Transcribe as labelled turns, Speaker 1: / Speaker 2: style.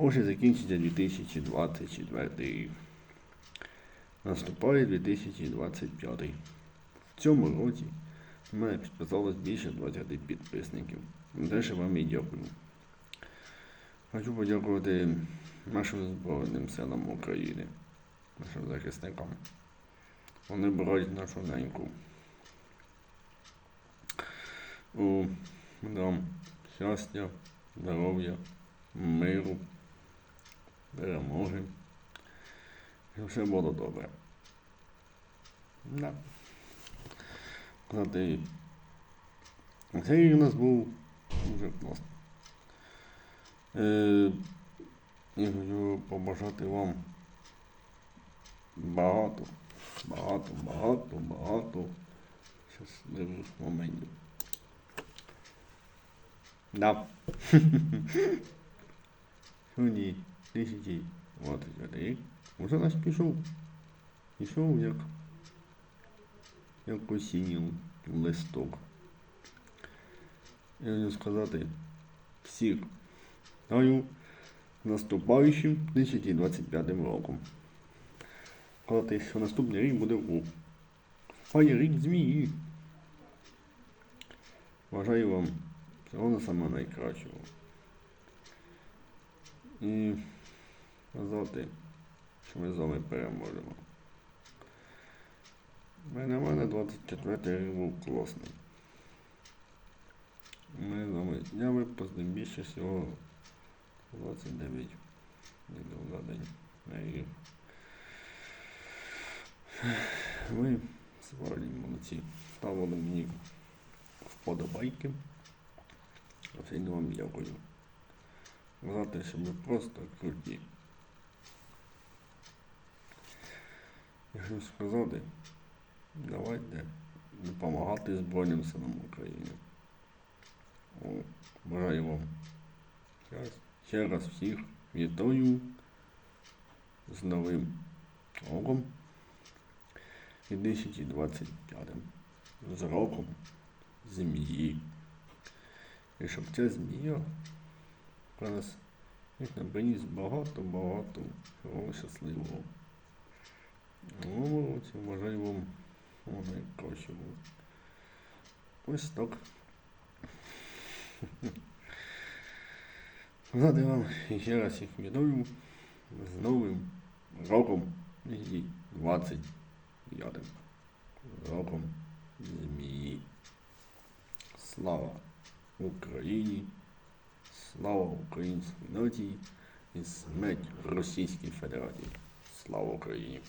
Speaker 1: Ось і закінчиться 2024 рік. Наступає 2025. В цьому році в мене підписалось більше 20 підписників. Те, вам і дякую. Хочу подякувати нашим Збройним силам України, нашим захисникам. Вони боронять нашу неньку. У нам щастя, здоров'я, миру, перемоги. І все було добре. Да. Знаєте, цей у нас був дуже класний. Е, я хочу побажати вам багато, багато, багато, багато щасливих моментів. Да. Сьогодні 2020 рік. Уже нас пішов. Пішов як, як осінній листок. Я хочу сказати всіх вітаю наступаючим 2025 роком. Сказати, що наступний рік буде у Файрік змії. Бажаю вам всього на саме найкращого. І сказати, що ми з вами переможемо. Ми на мене 24 рік був класний. Ми з вами я випустив більше всього 29 відео за день на рік. Ви справді молодці. Ставили мені вподобайки. Сильно вам дякую. Знати, що ви просто круті. Я сказати, давайте допомагати Збройним силам України. О, бажаю вам ще раз, всіх вітаю з новим роком 2025 з роком змії. І щоб ця змія нас нам приніс багато-багато щасливого. Ну, році бажаю вам всього найкращого. Ось так. Знати вам ще раз їх вітаю з новим роком 2025 роком змії. Слава Україні! Слава українській нації і смерть Російській Федерації. Слава Україні!